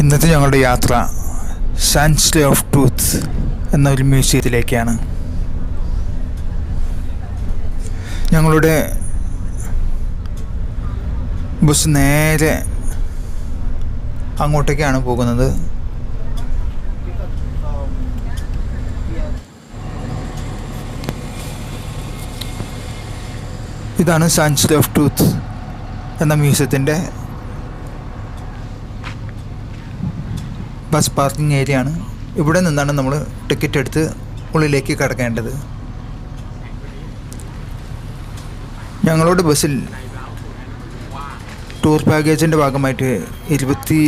ഇന്നത്തെ ഞങ്ങളുടെ യാത്ര സാൻസ്ലേ ഓഫ് ട്രൂത്ത് എന്ന ഒരു മ്യൂസിയത്തിലേക്കാണ്. ഞങ്ങളുടെ ബസ് നേരെ അങ്ങോട്ടേക്കാണ് പോകുന്നത്. ഇതാണ് സാൻസ്ലേ ഓഫ് ട്രൂത്ത് എന്ന മ്യൂസിയത്തിന്റെ ബസ് പാർക്കിംഗ് ഏരിയ ആണ് ഇവിടെ നിന്നാണ് നമ്മൾ ടിക്കറ്റ് എടുത്ത് ഉള്ളിലേക്ക് കടക്കേണ്ടത്. ഞങ്ങളുടെ ബസ്സിൽ ടൂർ പാക്കേജിന്റെ ഭാഗമായിട്ട് ഇരുപത്തി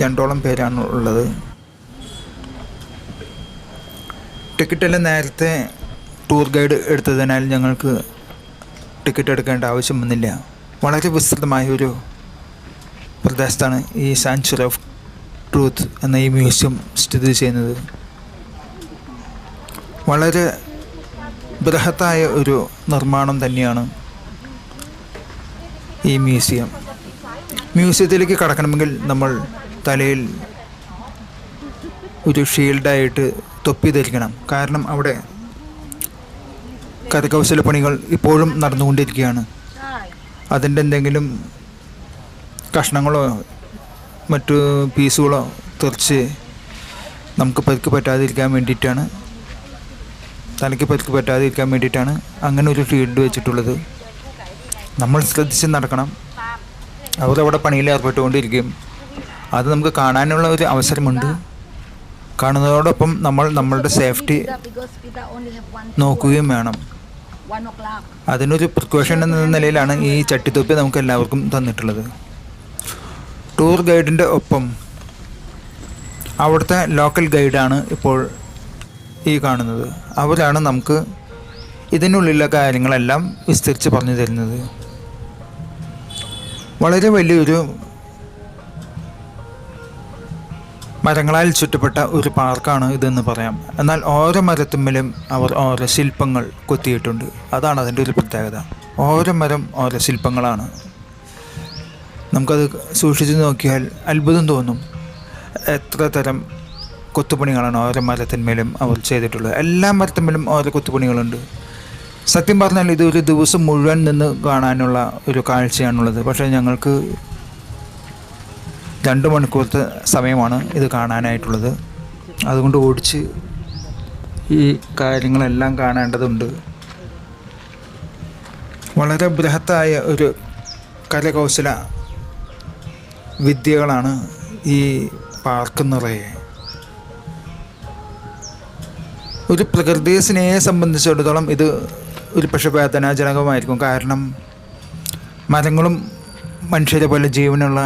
രണ്ടോളം പേരാണ് ഉള്ളത്. ടിക്കറ്റെല്ലാം നേരത്തെ ടൂർ ഗൈഡ് എടുത്തതിനാൽ ഞങ്ങൾക്ക് ടിക്കറ്റ് എടുക്കേണ്ട ആവശ്യം വന്നില്ല. വളരെ വിസ്തൃതമായ ഒരു പ്രദേശത്താണ് ഈ സാൻച്വറി ഓഫ് ട്രൂത്ത് എന്ന ഈ മ്യൂസിയം സ്ഥിതി ചെയ്യുന്നത്. വളരെ ബൃഹത്തായ ഒരു നിർമ്മാണം തന്നെയാണ് ഈ മ്യൂസിയം. മ്യൂസിയത്തിലേക്ക് കടക്കണമെങ്കിൽ നമ്മൾ തലയിൽ ഒരു ഷീൽഡായിട്ട് തൊപ്പി ധരിക്കണം. കാരണം അവിടെ കരകൗശല പണികൾ ഇപ്പോഴും നടന്നുകൊണ്ടിരിക്കുകയാണ്. അതിന്റെ എന്തെങ്കിലും കഷ്ണങ്ങളോ മറ്റു പീസുകളോ തെറിച്ച് നമുക്ക് പരിക്ക് പറ്റാതിരിക്കാൻ വേണ്ടിയിട്ടാണ് തലയ്ക്ക് പരിക്ക് പറ്റാതിരിക്കാൻ വേണ്ടിയിട്ടാണ് അങ്ങനെ ഒരു ഫീൽഡ് വെച്ചിട്ടുള്ളത്. നമ്മൾ ശ്രദ്ധിച്ച് നടക്കണം. അവരവിടെ പണിയിൽ ഏർപ്പെട്ടുകൊണ്ടിരിക്കും. അത് നമുക്ക് കാണാനുള്ള ഒരു അവസരമുണ്ട്. കാണുന്നതോടൊപ്പം നമ്മൾ നമ്മളുടെ സേഫ്റ്റി നോക്കുകയും വേണം. അതിനൊരു പ്രിക്കോഷൻ എന്ന നിലയിലാണ് ഈ ചട്ടിത്തൊപ്പി നമുക്ക് എല്ലാവർക്കും തന്നിട്ടുള്ളത്. ടൂർ ഗൈഡിന്റെ ഒപ്പം അവിടുത്തെ ലോക്കൽ ഗൈഡാണ് ഇപ്പോൾ ഈ കാണുന്നത്. അവരാണ് നമുക്ക് ഇതിനുള്ളിലെ കാര്യങ്ങളെല്ലാം വിസ്തരിച്ച് പറഞ്ഞു തരുന്നത്. വളരെ വലിയൊരു മരങ്ങളാൽ ചുറ്റപ്പെട്ട ഒരു പാർക്കാണ് ഇതെന്ന് പറയാം. എന്നാൽ ഓരോ മരത്തുമ്മലും അവർ ഓരോ ശില്പങ്ങൾ കൊത്തിയിട്ടുണ്ട്. അതാണ് അതിന്റെ ഒരു പ്രത്യേകത. ഓരോ മരം ഓരോ ശില്പങ്ങളാണ്. നമുക്കത് സൂക്ഷിച്ചു നോക്കിയാൽ അത്ഭുതം തോന്നും. എത്ര തരം കൊത്തുപണികളാണ് ഓരോ മരത്തിന്മേലും അവർ ചെയ്തിട്ടുള്ളത്. എല്ലാ മരത്തിന്മേലും ഓരോ കൊത്തുപണികളുണ്ട്. സത്യം പറഞ്ഞാൽ ഇത് ഒരു ദിവസം മുഴുവൻ നിന്ന് കാണാനുള്ള ഒരു കാഴ്ചയാണുള്ളത്. പക്ഷേ ഞങ്ങൾക്ക് രണ്ട് മണിക്കൂറത്തെ സമയമാണ് ഇത് കാണാനായിട്ടുള്ളത്. അതുകൊണ്ട് ഓടിച്ച് ഈ കാര്യങ്ങളെല്ലാം കാണേണ്ടതുണ്ട്. വളരെ ബൃഹത്തായ ഒരു കരകൗശല വിദ്യകളാണ് ഈ പാർക്ക് നിറയെ. ഒരു പ്രകൃതി സ്നേഹയെ സംബന്ധിച്ചിടത്തോളം ഇത് ഒരു പക്ഷേ വേദനാജനകമായിരിക്കും. കാരണം മരങ്ങളും മനുഷ്യരെ പോലെ ജീവനുള്ള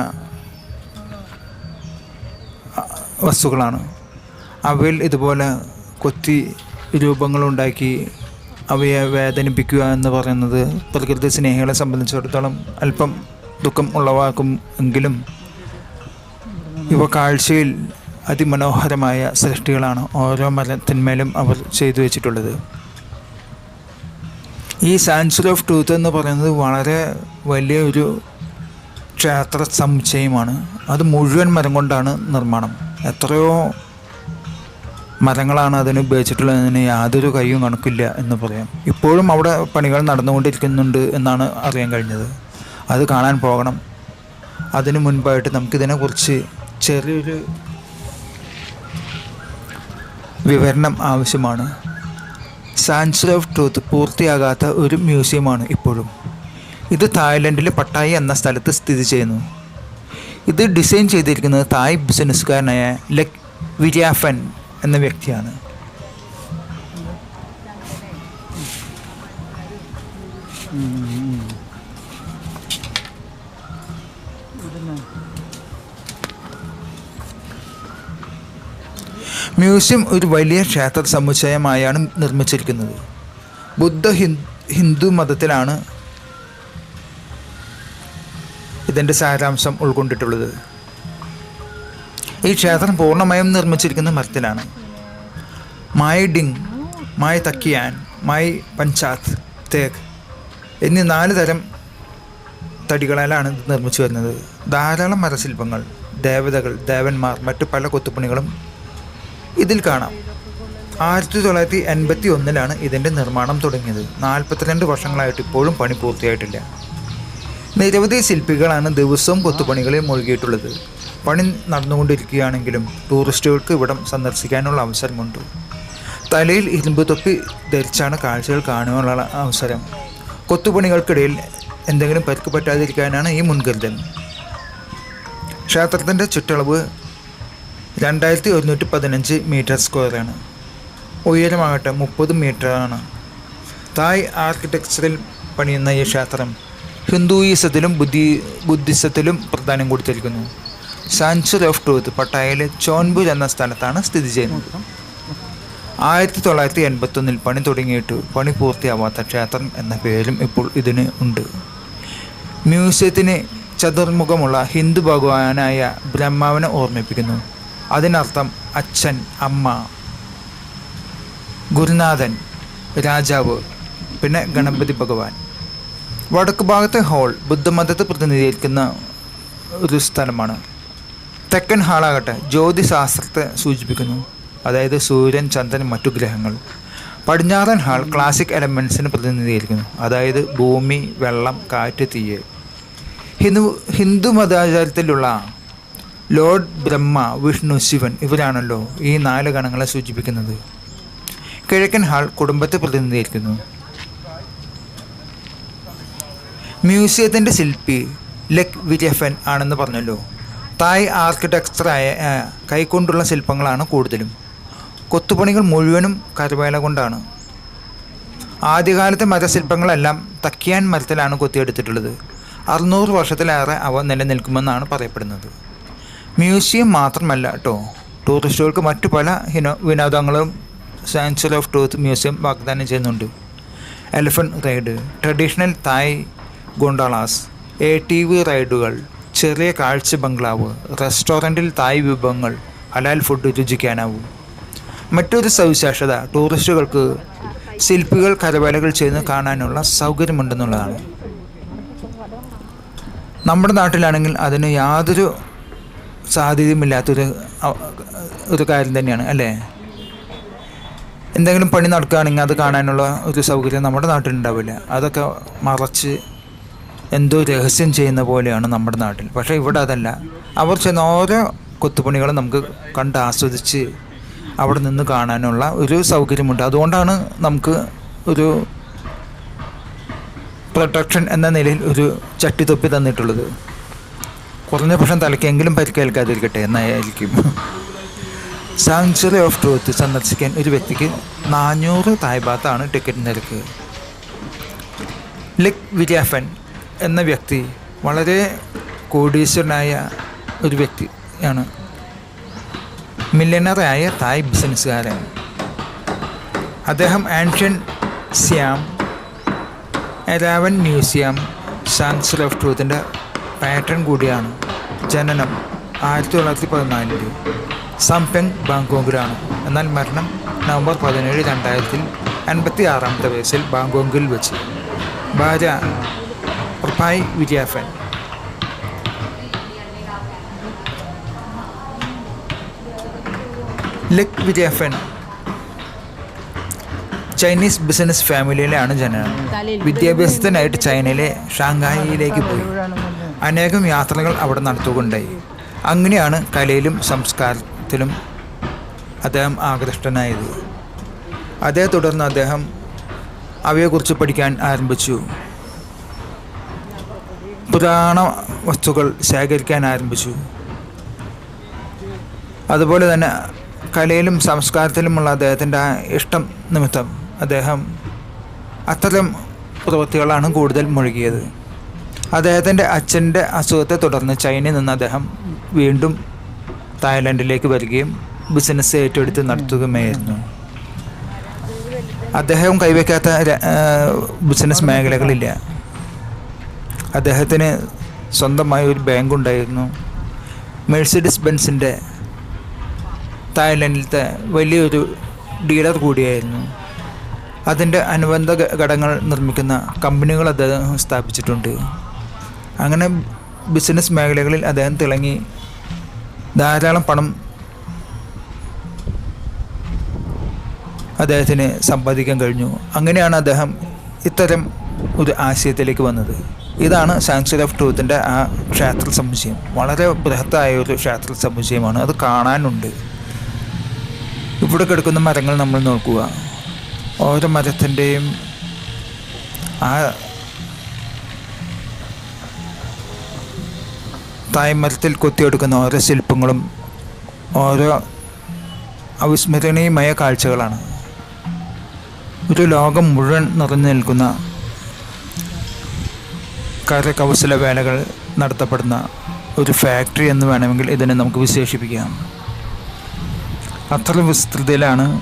വസ്തുക്കളാണ്. അവയിൽ ഇതുപോലെ കൊത്തി രൂപങ്ങളുണ്ടാക്കി അവയെ വേദനിപ്പിക്കുക എന്ന് പറയുന്നത് പ്രകൃതി സ്നേഹികളെ സംബന്ധിച്ചിടത്തോളം അല്പം ദുഃഖം ഉളവാക്കും എങ്കിലും ഇവ കാഴ്ചയിൽ അതിമനോഹരമായ സൃഷ്ടികളാണ് ഓരോ മരത്തിന്മേലും അവർ ചെയ്തു വെച്ചിട്ടുള്ളത്. ഈ സാൻസർ ഓഫ് ട്രൂത്ത് എന്ന് പറയുന്നത് വളരെ വലിയ ഒരു ക്ഷേത്ര സമുച്ചയമാണ്. അത് മുഴുവൻ മരം കൊണ്ടാണ് നിർമ്മാണം. എത്രയോ മരങ്ങളാണ് അതിന് ഉപയോഗിച്ചിട്ടുള്ളതിന് യാതൊരു കൈയും കണക്കില്ല എന്ന് പറയാം. ഇപ്പോഴും അവിടെ പണികൾ നടന്നുകൊണ്ടിരിക്കുന്നുണ്ട് എന്നാണ് അറിയാൻ കഴിഞ്ഞത്. അത് കാണാൻ പോകണം. അതിനു മുൻപായിട്ട് നമുക്കിതിനെക്കുറിച്ച് ചെറിയൊരു വിവരണം ആവശ്യമാണ്. സാൻസ് ഓഫ് ട്രൂത്ത് പൂർത്തിയാകാത്ത ഒരു മ്യൂസിയമാണ് ഇപ്പോഴും. ഇത് തായ്ലൻഡിലെ പട്ടായി എന്ന സ്ഥലത്ത് സ്ഥിതി ചെയ്യുന്നു. ഇത് ഡിസൈൻ ചെയ്തിരിക്കുന്നത് തായ് ബിസിനസ്സുകാരനായ ലക് വിര്യാഫൻ എന്ന വ്യക്തിയാണ്. മ്യൂസിയം ഒരു വലിയ ക്ഷേത്ര സമുച്ചയമായാണ് നിർമ്മിച്ചിരിക്കുന്നത്. ബുദ്ധ ഹിന്ദു മതത്തിലാണ് ഇതിന്റെ സാരാംശം ഉൾക്കൊണ്ടിട്ടുള്ളത്. ഈ ക്ഷേത്രം പൂർണമായും നിർമ്മിച്ചിരിക്കുന്ന മരത്തിലാണ്. മായി ഡിങ് മായി തക്കിയാൻ മായി പഞ്ചാത്ത് തേക്ക് എന്നീ നാല് തരം തടികളാലാണ് ഇത് നിർമ്മിച്ചു വരുന്നത്. ധാരാളം മരശില്പങ്ങൾ ദേവതകൾ ദേവന്മാർ മറ്റു പല കൊത്തുപണികളും ഇതിൽ കാണാം. ആയിരത്തി തൊള്ളായിരത്തി എൺപത്തി ഒന്നിലാണ് ഇതിന്റെ നിർമ്മാണം തുടങ്ങിയത്. നാൽപ്പത്തിരണ്ട് വർഷങ്ങളായിട്ട് ഇപ്പോഴും പണി പൂർത്തിയായിട്ടില്ല. നിരവധി ശില്പികളാണ് ദിവസവും കൊത്തുപണികളിൽ മുഴുകിയിട്ടുള്ളത്. പണി നടന്നുകൊണ്ടിരിക്കുകയാണെങ്കിലും ടൂറിസ്റ്റുകൾക്ക് ഇവിടം സന്ദർശിക്കാനുള്ള അവസരമുണ്ട്. തലയിൽ ഇരുമ്പ് തൊപ്പി ധരിച്ചാണ് കാഴ്ചകൾ കാണുവാനുള്ള അവസരം. കൊത്തുപണികൾക്കിടയിൽ എന്തെങ്കിലും പരിക്ക് പറ്റാതിരിക്കാനാണ് ഈ മുൻകരുതൽ. ക്ഷേത്രത്തിന്റെ ചുറ്റളവ് രണ്ടായിരത്തി ഒരുന്നൂറ്റി പതിനഞ്ച് മീറ്റർ സ്ക്വയറാണ് ഉയരമാകട്ടെ മുപ്പത് മീറ്ററാണ് തായ് ആർക്കിടെക്ചറിൽ പണിയുന്ന ഈ ക്ഷേത്രം ഹിന്ദുയിസത്തിലും ബുദ്ധി ബുദ്ധിസത്തിലും പ്രാധാന്യം കൊടുത്തിരിക്കുന്നു. സാൻച്വറി ഓഫ് ട്രൂത്ത് പട്ടായയിലെ ചോൻപൂർ എന്ന സ്ഥലത്താണ് സ്ഥിതി ചെയ്യുന്നത്. ആയിരത്തി തൊള്ളായിരത്തി എൺപത്തൊന്നിൽ പണി തുടങ്ങിയിട്ട് പണി പൂർത്തിയാവാത്ത ക്ഷേത്രം എന്ന പേരും ഇപ്പോൾ ഇതിന് ഉണ്ട്. മ്യൂസിയത്തിന് ചതുർമുഖമുള്ള ഹിന്ദു ഭഗവാനായ ബ്രഹ്മാവിനെ ഓർമ്മിപ്പിക്കുന്നു. അതിനർത്ഥം അച്ഛൻ അമ്മ ഗുരുനാഥൻ രാജാവ് പിന്നെ ഗണപതി ഭഗവാൻ. വടക്ക് ഭാഗത്തെ ഹാൾ ബുദ്ധമതത്തെ പ്രതിനിധീകരിക്കുന്ന ഒരു സ്ഥലമാണ്. തെക്കൻ ഹാളാകട്ടെ ജ്യോതിശാസ്ത്രത്തെ സൂചിപ്പിക്കുന്നു. അതായത് സൂര്യൻ ചന്ദ്രൻ മറ്റു ഗ്രഹങ്ങൾ. പടിഞ്ഞാറൻ ഹാൾ ക്ലാസിക് എലമെൻസിനെ പ്രതിനിധീകരിക്കുന്നു. അതായത് ഭൂമി വെള്ളം കാറ്റ് തീയ്. ഹിന്ദു ഹിന്ദു മതാചാരത്തിലുള്ള ലോർഡ് ബ്രഹ്മ വിഷ്ണു ശിവൻ ഇവരാണല്ലോ ഈ നാല് ഗണങ്ങളെ സൂചിപ്പിക്കുന്നത്. കിഴക്കൻ ഹാൾ കുടുംബത്തെ പ്രതിനിധീകരിക്കുന്നു. മ്യൂസിയത്തിന്റെ ശില്പി ലക് വിജഫൻ ആണെന്ന് പറഞ്ഞല്ലോ. തായ് ആർക്കിടെക്ചറായ കൈകൊണ്ടുള്ള ശില്പങ്ങളാണ് കൂടുതലും. കൊത്തുപണികൾ മുഴുവനും കരുവേല കൊണ്ടാണ്. ആദ്യകാലത്തെ മരശില്പങ്ങളെല്ലാം തക്കിയാൻ മരത്തിലാണ് കൊത്തിയെടുത്തിട്ടുള്ളത്. അറുന്നൂറ് വർഷത്തിലേറെ അവ നിലനിൽക്കുമെന്നാണ് പറയപ്പെടുന്നത്. മ്യൂസിയം മാത്രമല്ല കേട്ടോ ടൂറിസ്റ്റുകൾക്ക് മറ്റു പല ഹിനോ വിനോദങ്ങളും സയൻസൽ ഓഫ് ട്രൂത്ത് മ്യൂസിയം വാഗ്ദാനം ചെയ്യുന്നുണ്ട്. എലിഫന്റ് റൈഡ് ട്രഡീഷണൽ തായ് ഗുണ്ടളാസ് എ ടി വി റൈഡുകൾ ചെറിയ കാഴ്ച ബംഗ്ലാവ് റെസ്റ്റോറന്റിൽ തായ് വിഭവങ്ങൾ ഹലാൽ ഫുഡ് രുചിക്കാനാവും. മറ്റൊരു സവിശേഷത ടൂറിസ്റ്റുകൾക്ക് ശില്പികൾ കരവേലകൾ ചെയ്യുന്ന കാണാനുള്ള സൗകര്യമുണ്ടെന്നുള്ളതാണ്. നമ്മുടെ നാട്ടിലാണെങ്കിൽ അതിന് യാതൊരു സാധ്യതയുമില്ലാത്തൊരു ഒരു കാര്യം തന്നെയാണ് അല്ലേ? എന്തെങ്കിലും പണി നടക്കുകയാണെങ്കിൽ അത് കാണാനുള്ള ഒരു സൗകര്യം നമ്മുടെ നാട്ടിലുണ്ടാവില്ല. അതൊക്കെ മറച്ച് എന്തോ രഹസ്യം ചെയ്യുന്ന പോലെയാണ് നമ്മുടെ നാട്ടിൽ. പക്ഷേ ഇവിടെ അതല്ല. അവർ ചെയ്യുന്ന ഓരോ കൊത്തുപണികളും നമുക്ക് കണ്ട് ആസ്വദിച്ച് അവിടെ നിന്ന് കാണാനുള്ള ഒരു സൗകര്യമുണ്ട്. അതുകൊണ്ടാണ് നമുക്ക് ഒരു പ്രൊട്ടക്ഷൻ എന്ന നിലയിൽ ഒരു ചട്ടിത്തൊപ്പി തന്നിട്ടുള്ളത്. കുറഞ്ഞ പക്ഷം തലയ്ക്കെങ്കിലും പരിക്കേൽക്കാതിരിക്കട്ടെ എന്നായിരിക്കും. സാങ്ച്വറി ഓഫ് ട്രൂത്ത് സന്ദർശിക്കാൻ ഒരു വ്യക്തിക്ക് നാനൂറ് തായ്ബാത്താണ് ടിക്കറ്റ് നിരക്ക്. ലിക് വിര്യാഫൻ എന്ന വ്യക്തി വളരെ കോടീശ്വരനായ ഒരു വ്യക്തിയാണ് മില്യണറായ തായ് ബിസിനസ്സുകാരൻ അദ്ദേഹം ancient Siam Erawan museum sanctuary of ട്രൂത്തിന്റെ patron കൂടിയാണ് ജനനം ആയിരത്തി തൊള്ളായിരത്തി പതിനാലിൽ സംപെങ് ബാങ്കോങ്കിലാണ് എന്നാൽ മരണം നവംബർ പതിനേഴ് രണ്ടായിരത്തിൽ അൻപത്തി ആറാമത്തെ വയസ്സിൽ ബാങ്കോങ്ങിൽ വെച്ച്. ഭാര്യ പ്രഭായ് വിരിയാഫൻ. ലക് വിരിയാഫൻ. ചൈനീസ് ബിസിനസ് ഫാമിലിയിലാണ് ജനനം. വിദ്യാഭ്യാസത്തിനായിട്ട് ചൈനയിലെ ഷാങ്ഹായിലേക്ക് പോയി. അനേകം യാത്രകൾ അവിടെ നടത്തുകയുണ്ടായി. അങ്ങനെയാണ് കലയിലും സംസ്കാരത്തിലും അദ്ദേഹം ആകൃഷ്ടനായത്. അതേ തുടർന്ന് അദ്ദേഹം അവയെക്കുറിച്ച് പഠിക്കാൻ ആരംഭിച്ചു. പുരാണ വസ്തുക്കൾ ശേഖരിക്കാൻ ആരംഭിച്ചു. അതുപോലെ തന്നെ കലയിലും സംസ്കാരത്തിലുമുള്ള അദ്ദേഹത്തിന്റെ ഇഷ്ടം നിമിത്തം അദ്ദേഹം അത്തരം പ്രവൃത്തികളാണ് കൂടുതൽ മുഴുകിയത്. അദ്ദേഹത്തിന്റെ അച്ഛന്റെ അസുഖത്തെ തുടർന്ന് ചൈനയിൽ നിന്ന് അദ്ദേഹം വീണ്ടും തായ്ലൻഡിലേക്ക് വരികയും ബിസിനസ് ഏറ്റെടുത്ത് നടത്തുകയുമായിരുന്നു. അദ്ദേഹം കൈവയ്ക്കാത്ത ബിസിനസ് മേഖലകളില്ല. അദ്ദേഹത്തിന് സ്വന്തമായ ഒരു ബാങ്ക് ഉണ്ടായിരുന്നു മെഴ്സിഡിസ് ബെൻസിന്റെ തായ്ലൻഡിലത്തെ വലിയൊരു ഡീലർ കൂടിയായിരുന്നു. അതിന്റെ അനുബന്ധ ഘടകങ്ങൾ നിർമ്മിക്കുന്ന കമ്പനികൾ അദ്ദേഹം സ്ഥാപിച്ചിട്ടുണ്ട്. അങ്ങനെ ബിസിനസ് മേഖലകളിൽ അദ്ദേഹം തിളങ്ങി. ധാരാളം പണം അദ്ദേഹത്തിന് സമ്പാദിക്കാൻ കഴിഞ്ഞു. അങ്ങനെയാണ് അദ്ദേഹം ഇത്തരം ഒരു ആശയത്തിലേക്ക് വന്നത്. ഇതാണ് സാങ്ച്വറി ഓഫ് ട്രൂത്തിന്റെ ആ ക്ഷേത്ര സമുച്ചയം. വളരെ ബൃഹത്തായ ഒരു ക്ഷേത്ര സമുച്ചയമാണ്. അത് കാണാനുണ്ട്. ഇവിടെ കിടക്കുന്ന മരങ്ങൾ നമ്മൾ നോക്കുക. ഓരോ മരത്തിന്റെയും ആ തായ്മരത്തിൽ കൊത്തിയെടുക്കുന്ന ഓരോ ശില്പങ്ങളും ഓരോ അവിസ്മരണീയമായ കാഴ്ചകളാണ്. ഒരു ലോകം മുഴുവൻ നിറഞ്ഞു നിൽക്കുന്ന കരകൗശല വേലകൾ നടത്തപ്പെടുന്ന ഒരു ഫാക്ടറി എന്ന് വേണമെങ്കിൽ ഇതിനെ നമുക്ക് വിശേഷിപ്പിക്കാം. അത്ര വിസ്തൃതിയിലാണ്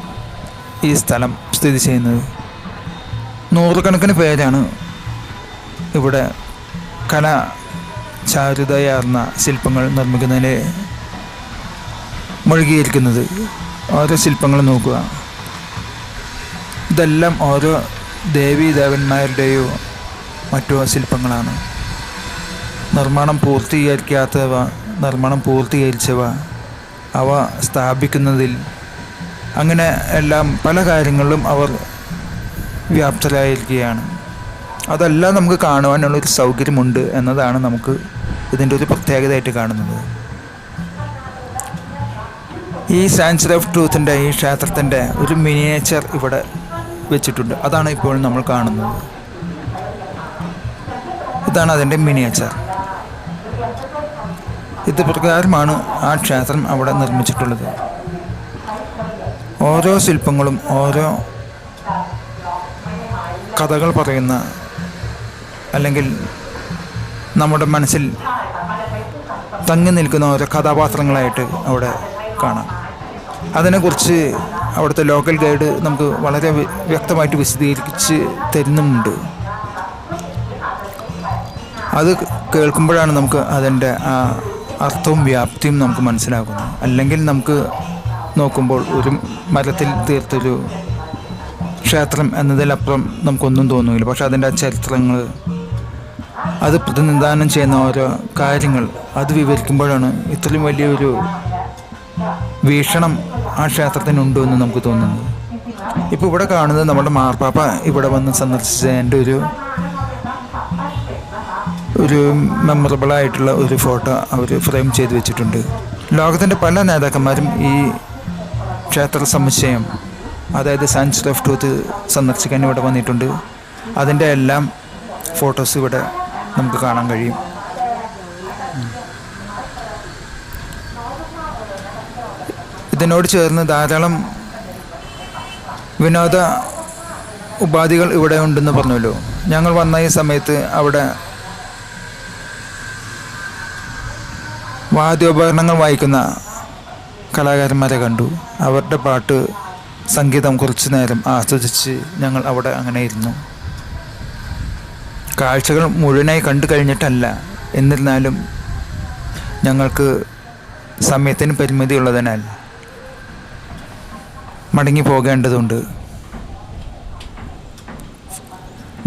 ഈ സ്ഥലം സ്ഥിതി ചെയ്യുന്നത്. നൂറുകണക്കിന് പേരാണ് ഇവിടെ കല ചാരുതയാർന്ന ശില്പങ്ങൾ നിർമ്മിക്കുന്നതിന് മുഴുകിയിരിക്കുന്നത്. ഓരോ ശില്പങ്ങൾ നോക്കുക. ഇതെല്ലാം ഓരോ ദേവീ ദേവന്മാരുടെയോ മറ്റോ ശില്പങ്ങളാണ്. നിർമ്മാണം പൂർത്തീകരിക്കാത്തവ നിർമ്മാണം പൂർത്തീകരിച്ചവ അവ സ്ഥാപിക്കുന്നതിൽ അങ്ങനെ എല്ലാം പല കാര്യങ്ങളിലും അവർ വ്യാപ്തരായിരിക്കുകയാണ്. അതെല്ലാം നമുക്ക് കാണുവാനുള്ള ഒരു സൗകര്യമുണ്ട് എന്നതാണ് നമുക്ക് ഇതിന്റെ ഒരു പ്രത്യേകതയായിട്ട് കാണുന്നത്. ഈ സാൻസർ ഓഫ് ട്രൂത്തിന്റെ ഈ ക്ഷേത്രത്തിന്റെ ഒരു മിനിയേച്ചർ ഇവിടെ വെച്ചിട്ടുണ്ട്. അതാണ് ഇപ്പോൾ നമ്മൾ കാണുന്നത്. ഇതാണ് അതിന്റെ മിനിയേച്ചർ ഇത് പ്രകാരമാണ് ആ ക്ഷേത്രം അവിടെ നിർമ്മിച്ചിട്ടുള്ളത്. ഓരോ ശില്പങ്ങളും ഓരോ കഥകൾ പറയുന്ന അല്ലെങ്കിൽ നമ്മുടെ മനസ്സിൽ തങ്ങി നിൽക്കുന്ന ഓരോ കഥാപാത്രങ്ങളായിട്ട് അവിടെ കാണാം. അതിനെക്കുറിച്ച് അവിടുത്തെ ലോക്കൽ ഗൈഡ് നമുക്ക് വളരെ വ്യക്തമായിട്ട് വിശദീകരിച്ച് തരുന്നുമുണ്ട്. അത് കേൾക്കുമ്പോഴാണ് നമുക്ക് അതിന്റെ ആ അർത്ഥവും വ്യാപ്തിയും നമുക്ക് മനസ്സിലാക്കുന്നത് അല്ലെങ്കിൽ നമുക്ക് നോക്കുമ്പോൾ ഒരു മരത്തിൽ തീർത്തൊരു ക്ഷേത്രം എന്നതിലപ്പുറം നമുക്കൊന്നും തോന്നുന്നില്ല പക്ഷെ അതിന്റെ ആ ചരിത്രങ്ങൾ അത് പ്രതിനിധാനം ചെയ്യുന്ന ഓരോ കാര്യങ്ങൾ അത് വിവരിക്കുമ്പോഴാണ് ഇത്രയും വലിയൊരു വീക്ഷണം ആ ക്ഷേത്രത്തിനുണ്ടോ എന്ന് നമുക്ക് തോന്നുന്നത്. ഇപ്പോൾ ഇവിടെ കാണുന്നത് നമ്മുടെ മാർപ്പാപ്പ ഇവിടെ വന്ന് സന്ദർശിച്ചതിന്റെ ഒരു ഒരു മെമ്മറബിൾ ആയിട്ടുള്ള ഒരു ഫോട്ടോ അവർ ഫ്രെയിം ചെയ്ത് വെച്ചിട്ടുണ്ട്. ലോകത്തിന്റെ പല നേതാക്കന്മാരും ഈ ക്ഷേത്ര സമുച്ചയം അതായത് സയൻസ് ഓഫ് ട്രൂത്ത് സന്ദർശിക്കാൻ ഇവിടെ വന്നിട്ടുണ്ട്. അതിന്റെ എല്ലാം ഫോട്ടോസ് ഇവിടെ നമുക്ക് കാണാൻ കഴിയും. ഇതിനോട് ചേർന്ന് ധാരാളം വിനോദ ഉപാധികൾ ഇവിടെ ഉണ്ടെന്ന് പറഞ്ഞല്ലോ. ഞങ്ങൾ വന്ന ഈ സമയത്ത് അവിടെ വാദ്യോപകരണങ്ങൾ വായിക്കുന്ന കലാകാരന്മാരെ കണ്ടു. അവരുടെ പാട്ട് സംഗീതം കുറച്ചു നേരം ആസ്വദിച്ച് ഞങ്ങൾ അവിടെ അങ്ങനെ ഇരുന്നു. കാഴ്ചകൾ മുഴുവനായി കണ്ടു കഴിഞ്ഞിട്ടല്ല. എന്നിരുന്നാലും ഞങ്ങൾക്ക് സമയത്തിന് പരിമിതി ഉള്ളതിനാൽ മടങ്ങി പോകേണ്ടതുണ്ട്.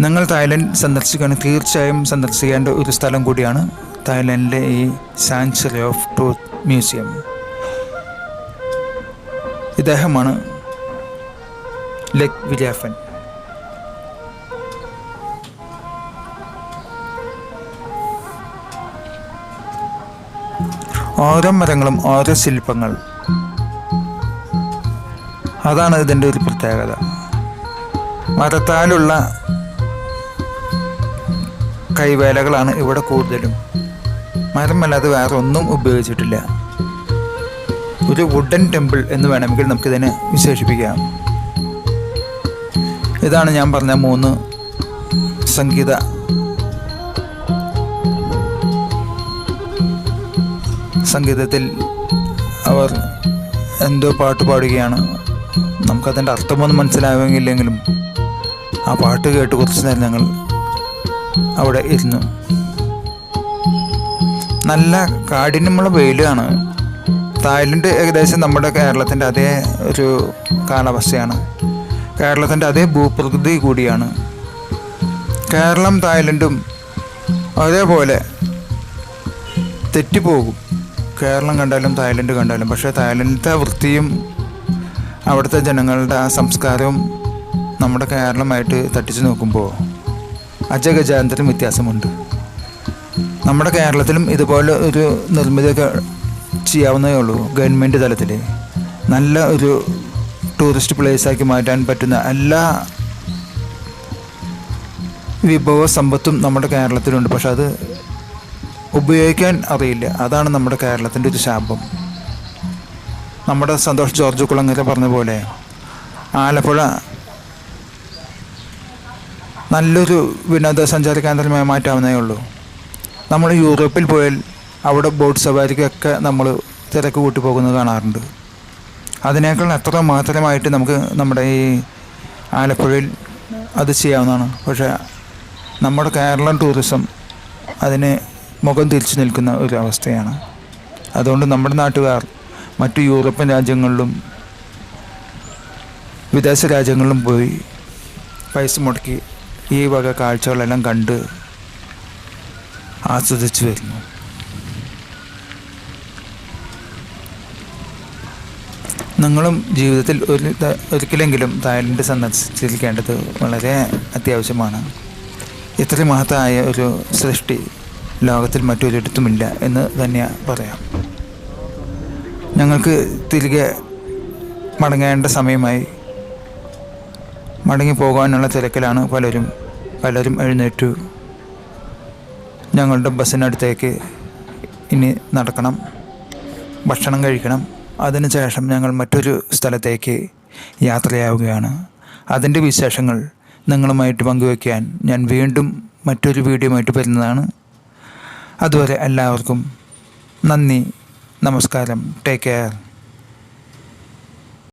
നിങ്ങൾ തായ്ലൻഡ് സന്ദർശിക്കാൻ തീർച്ചയായും സന്ദർശിക്കേണ്ട ഒരു സ്ഥലം കൂടിയാണ് തായ്ലൻഡിലെ ഈ സാങ്ച്വറി ഓഫ് ട്രൂത്ത് മ്യൂസിയം. ഇദ്ദേഹമാണ് ലെക് വിജാഫൻ ഓരോ മരങ്ങളും ഓരോ ശില്പങ്ങൾ. അതാണ് ഇതിന്റെ ഒരു പ്രത്യേകത. മരത്താലുള്ള കൈവേലകളാണ് ഇവിടെ കൂടുതലും. മരമല്ലാതെ വേറെ ഒന്നും ഉപയോഗിച്ചിട്ടില്ല. ഒരു വുഡൻ ടെമ്പിൾ എന്ന് വേണമെങ്കിൽ നമുക്കിതിനെ വിശേഷിപ്പിക്കാം. ഇതാണ് ഞാൻ പറഞ്ഞ മൂന്ന് സംഗീത സംഗീതത്തിൽ അവർ എന്തോ പാട്ട് പാടുകയാണ്. നമുക്കതിന്റെ അർത്ഥമൊന്നും മനസ്സിലാവുമെങ്കിലെങ്കിലും ആ പാട്ട് കേട്ട് കുറച്ച് നേരം ഞങ്ങൾ അവിടെ ഇരുന്നു. നല്ല കാഠിന്യമുള്ള വെയിലാണ്. തായ്ലൻഡ് ഏകദേശം നമ്മുടെ കേരളത്തിന്റെ അതേ ഒരു കാലാവസ്ഥയാണ്. കേരളത്തിന്റെ അതേ ഭൂപ്രകൃതി കൂടിയാണ്. കേരളം തായ്ലൻഡും അതേപോലെ തെറ്റിപ്പോകും. കേരളം കണ്ടാലും തായ്ലൻഡ് കണ്ടാലും പക്ഷേ തായ്ലൻഡിലത്തെ വൃത്തിയും അവിടുത്തെ ജനങ്ങളുടെ ആ സംസ്കാരവും നമ്മുടെ കേരളമായിട്ട് തട്ടിച്ചു നോക്കുമ്പോൾ അജഗജാന്തരം വ്യത്യാസമുണ്ട്. നമ്മുടെ കേരളത്തിലും ഇതുപോലെ ഒരു നിർമ്മിതിയൊക്കെ ചെയ്യാവുന്നേ ഉള്ളൂ ഗവൺമെന്റ് തലത്തിൽ നല്ല ഒരു ടൂറിസ്റ്റ് പ്ലേസാക്കി മാറ്റാൻ പറ്റുന്ന എല്ലാ വിഭവ സമ്പത്തും നമ്മുടെ കേരളത്തിലുണ്ട് പക്ഷെ അത് ഉപയോഗിക്കാൻ അറിയില്ല. അതാണ് നമ്മുടെ കേരളത്തിന്റെ ഒരു ശാപം. നമ്മുടെ സന്തോഷ് ജോർജ് കുളങ്ങര പറഞ്ഞ പോലെ ആലപ്പുഴ നല്ലൊരു വിനോദസഞ്ചാര കേന്ദ്രമായി മാറ്റാവുന്നേ ഉള്ളൂ. നമ്മൾ യൂറോപ്പിൽ പോയാൽ അവിടെ ബോട്ട് സവാരിക്കൊക്കെ നമ്മൾ തിരക്ക് കൂട്ടി പോകുന്നത് കാണാറുണ്ട്. അതിനേക്കാൾ അത്ര മാത്രമായിട്ട് നമുക്ക് നമ്മുടെ ഈ ആലപ്പുഴയിൽ അത് ചെയ്യാവുന്നതാണ്. പക്ഷേ നമ്മുടെ കേരളം ടൂറിസം അതിന് മുഖം തിരിച്ചു നിൽക്കുന്ന ഒരു അവസ്ഥയാണ്. അതുകൊണ്ട് നമ്മുടെ നാട്ടുകാർ മറ്റു യൂറോപ്യൻ രാജ്യങ്ങളിലും വിദേശ രാജ്യങ്ങളിലും പോയി പൈസ മുടക്കി ഈ വക കാഴ്ചകളെല്ലാം കണ്ട് ആസ്വദിച്ചു വരുന്നു. നിങ്ങളും ജീവിതത്തിൽ ഒരു ഒരിക്കലെങ്കിലും തായ്ലൻഡ് സന്ദർശിച്ചിരിക്കേണ്ടത് വളരെ അത്യാവശ്യമാണ്. ഇത്ര മഹത്തായ ഒരു സൃഷ്ടി ലോകത്തിൽ മറ്റൊരിടത്തുമില്ല എന്ന് തന്നെ പറയാം. ഞങ്ങൾക്ക് തിരികെ മടങ്ങേണ്ട സമയമായി. മടങ്ങി പോകാനുള്ള തിരക്കിലാണ് പലരും പലരും എഴുന്നേറ്റു. ഞങ്ങളുടെ ബസ്സിനടുത്തേക്ക് ഇനി നടക്കണം. ഭക്ഷണം കഴിക്കണം. അതിനുശേഷം ഞങ്ങൾ മറ്റൊരു സ്ഥലത്തേക്ക് യാത്രയാവുകയാണ്. അതിന്റെ വിശേഷങ്ങൾ നിങ്ങളുമായിട്ട് പങ്കുവയ്ക്കാൻ ഞാൻ വീണ്ടും മറ്റൊരു വീഡിയോ ആയിട്ട് വരുന്നതാണ്. അതുവരെ എല്ലാവർക്കും നന്ദി നമസ്കാരം. Take care